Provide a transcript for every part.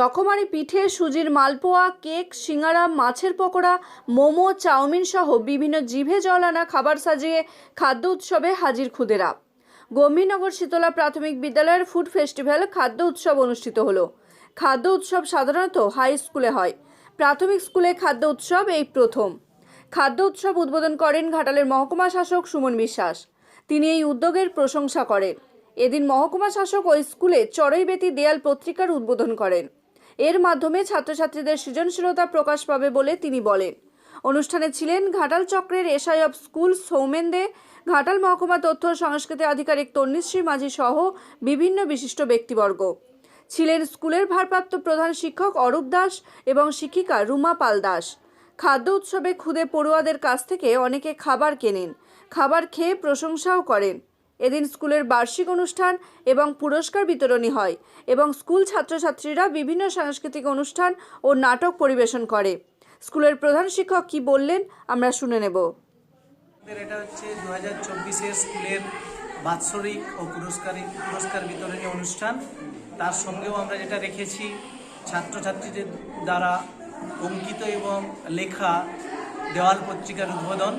রকমারি পিঠে, সুজির মালপোয়া, কেক, সিঙ্গারা, মাছের পকোড়া, মোমো, চাউমিন সহ বিভিন্ন জিভে জল আনা খাবার সাজিয়ে খাদ্য উৎসবে হাজির খুদেরা। গম্ভীরনগর শীতলা প্রাথমিক বিদ্যালয়ের ফুড ফেস্টিভ্যাল খাদ্য উৎসব অনুষ্ঠিত হলো। খাদ্য উৎসব সাধারণত হাই স্কুলে হয়। প্রাথমিক স্কুলে খাদ্য উৎসব এই প্রথম। খাদ্য উৎসব উদ্বোধন করেন ঘাটালের মহকুমা শাসক সুমন বিশ্বাস। তিনি এই উদ্যোগের প্রশংসা করেন। এদিন মহকুমা শাসক ওই স্কুলে চড়ইবেতি দেয়াল পত্রিকার উদ্বোধন করেন। এর মাধ্যমে ছাত্রছাত্রীদের সৃজনশীলতা প্রকাশ পাবে বলে তিনি বলেন। অনুষ্ঠানে ছিলেন ঘাটাল চক্রের SI of school Soumen De, Ghatal মহকুমা তথ্য সংস্কৃতি আধিকারিক তন্নিশ্রী মাঝি সহ বিভিন্ন বিশিষ্ট ব্যক্তিবর্গ। ছিলেন স্কুলের ভারপ্রাপ্ত প্রধান শিক্ষক অরূপ দাস এবং শিক্ষিকা রুমা পাল দাস। খাদ্য উৎসবে খুদে পড়ুয়াদের কাছ থেকে অনেকে খাবার কেনেন, খাবার খেয়ে প্রশংসাও করেন। এদিন স্কুলের বার্ষিক অনুষ্ঠান এবং পুরস্কার বিতরণী হয় এবং স্কুল ছাত্রছাত্রীরা বিভিন্ন সাংস্কৃতিক অনুষ্ঠান ও নাটক পরিবেশন করে। স্কুলের প্রধান শিক্ষক কি বললেন, আমরা শুনে নেব। এটা হচ্ছে দু হাজার চব্বিশের স্কুলের বাৎসরিক ও পুরস্কার পুরস্কার বিতরণী অনুষ্ঠান। তার সঙ্গেও আমরা যেটা রেখেছি, ছাত্রছাত্রীদের দ্বারা অঙ্কিত এবং লেখা দেওয়াল পত্রিকার উদ্বোধন।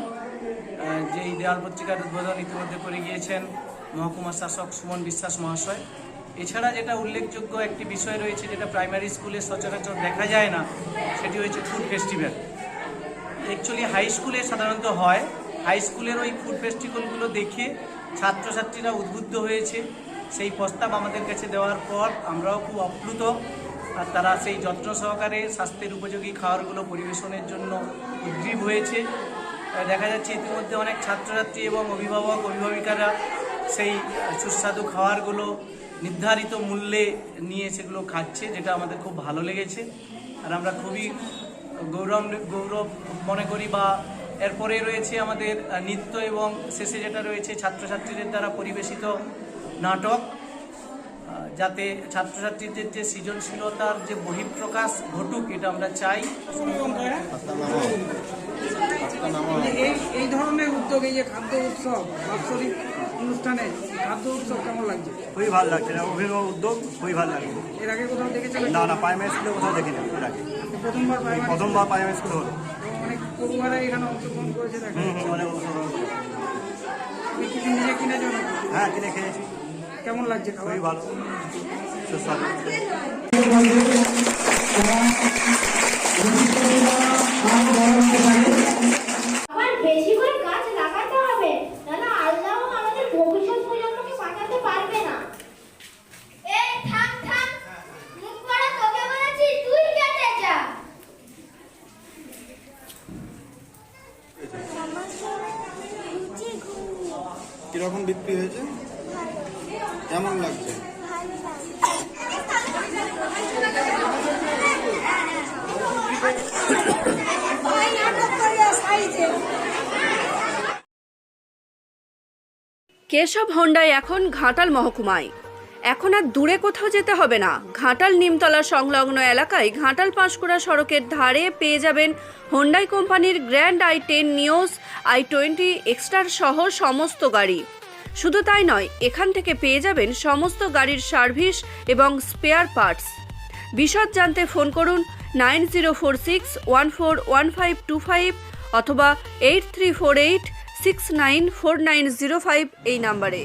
আহ, যেই দেওয়াল পত্রিকার উদ্বোধন ইতিমধ্যে করে গিয়েছেন মহকুমা শাসক সুমন বিশ্বাস মহাশয়। এছাড়া যেটা উল্লেখযোগ্য একটি বিষয় রয়েছে যেটা প্রাইমারি স্কুলে সচরাচর দেখা যায় না সেটি হচ্ছে ফুড ফেস্টিভ্যাল। অ্যাকচুয়ালি হাই স্কুলে সাধারণত হয়। হাই স্কুলের ওই ফুড ফেস্টিভ্যালগুলো দেখে ছাত্রছাত্রীরা উদ্বুদ্ধ হয়েছে। সেই প্রস্তাব আমাদের কাছে দেওয়ার পর আমরাও খুব আপ্লুত। আর তারা সেই যত্ন সহকারে স্বাস্থ্যের উপযোগী খাবারগুলো পরিবেশনের জন্য উদ্গ্রীব হয়েছে। দেখা যাচ্ছে ইতিমধ্যে অনেক ছাত্রছাত্রী এবং অভিভাবক, অভিভাবিকারা সেই সুস্বাদু খাবারগুলো নির্ধারিত মূল্যে নিয়ে সেগুলো খাচ্ছে, যেটা আমাদের খুব ভালো লেগেছে। আর আমরা খুবই গৌরব গৌরব মনে করি বা এরপরে রয়েছে আমাদের নৃত্য এবং শেষে যেটা রয়েছে, ছাত্রছাত্রীদের দ্বারা পরিবেশিত নাটক। যাতে ছাত্রছাত্রীদের যে সৃজনশীলতার যে বহিঃপ্রকাশ ঘটুক এটা আমরা চাই। মানে এই এই ধরনের উদ্যোগ এই যে খাদ্য উৎসব বাৎসরিক অনুষ্ঠানে খাদ্য উৎসব কেমন লাগছে? খুবই ভালো লাগছে এটা অভিনব উদ্যোগ খুবই ভালো লাগছে। এর আগে কোথাও দেখেছেন না না প্রাইমারি স্কুলে কোথাও দেখিনি এর আগে। প্রথমবার প্রথমবার প্রাইমারি স্কুলে হলো। অনেক পড়ুয়ারা এখানে অংশগ্রহণ করেছে দেখা যাচ্ছে। অনেক অংশগ্রহণ করেছে। নিজে হ্যাঁ কিনে খেয়েছি। কেমন লাগছে খাবার? খুবই ভালো। সুস্বাদু। বেশি করে গাছ লাগাতে হবে নাহলে আল্লাহ আমাদের ভবিষ্যৎ প্রজন্মকে বাঁচাতে পারবে না। এই থাম থাম। মুখ পড়া তোকে বলেছি তুই কেটে যা। কীরকম বিক্রি হয়েছে? কেমন লাগছে? কেশব হন্ডাই এখন ঘাটাল মহকুমায়। এখন আর দূরে কোথাও যেতে হবে না। ঘাটাল নিমতলা সংলগ্ন এলাকায় ঘাটাল পাঁশকুড়া সড়কের ধারে পেয়ে যাবেন হোন্ডাই কোম্পানির grand I ten Nios, I twenty Exter সহ সমস্ত গাড়ি। শুধু তাই নয়, এখান থেকে পেয়ে যাবেন সমস্ত গাড়ির সার্ভিস এবং স্পেয়ার পার্টস। বিশদ জানতে ফোন করুন nine zero four six one four one five two five অথবা eight three four eight six nine four nine zero five এই নাম্বারে।